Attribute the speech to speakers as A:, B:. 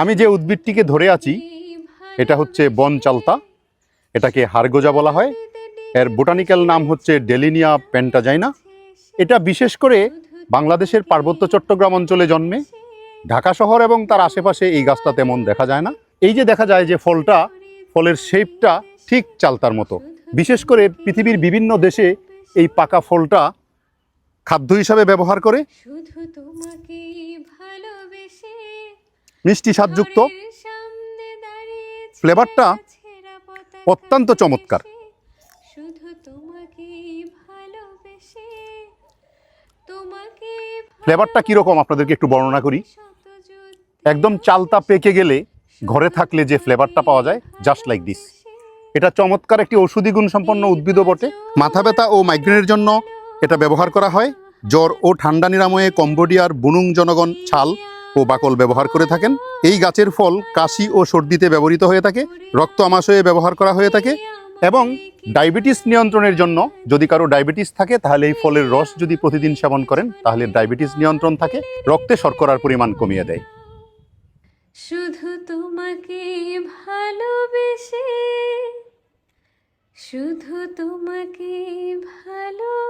A: আমি যে উদ্ভিদটিকে ধরে আছি, এটা হচ্ছে বন চালতা। এটাকে হারগোজা বলা হয়। এর বোটানিক্যাল নাম হচ্ছে ডেলিনিয়া পেন্টাজাইনা এটা বিশেষ করে বাংলাদেশের পার্বত্য চট্টগ্রাম অঞ্চলে জন্মে। ঢাকা শহর এবং তার আশেপাশে এই গাছটা তেমন দেখা যায় না। এই যে দেখা যায় যে ফলটা, ফলের শেপটা ঠিক চালতার মতো। বিশেষ করে পৃথিবীর বিভিন্ন দেশে এই পাকা ফলটা খাদ্য হিসাবে ব্যবহার করে। মিষ্টি স্বাদযুক্ত ফ্লেভারটা অত্যন্ত চমৎকার। ফ্লেভারটা কীরকম আপনাদেরকে একটু বর্ণনা করি? একদম চালতা পেকে গেলে ঘরে থাকলে যে ফ্লেভারটা পাওয়া যায় জাস্ট লাইক দিস এটা চমৎকার একটি ঔষধি গুণ সম্পন্ন উদ্ভিদও বটে। মাথা ব্যথা ও মাইগ্রেনের জন্য এটা ব্যবহার করা হয়। জ্বর ও ঠান্ডা নিরাময়ে কম্বোডিয়ার বুনুং জনগণ ছাল ও বাকল ব্যবহার করে থাকেন। এই গাছের ফল কাশি ও সর্দিতে ব্যবহৃত হয়ে থাকে, রক্ত আমাশয়ে ব্যবহার করা হয়ে থাকে এবং ডায়াবেটিস নিয়ন্ত্রণের জন্য যদি কারও ডায়াবেটিস থাকে, তাহলে এই ফলের রস যদি প্রতিদিন সেবন করেন, তাহলে ডায়াবেটিস নিয়ন্ত্রণ থাকে, রক্তে শর্করার পরিমাণ কমিয়ে দেয়।
B: শুধু তোমাকে ভালোবেসে, শুধু তোমাকে ভালোবেসে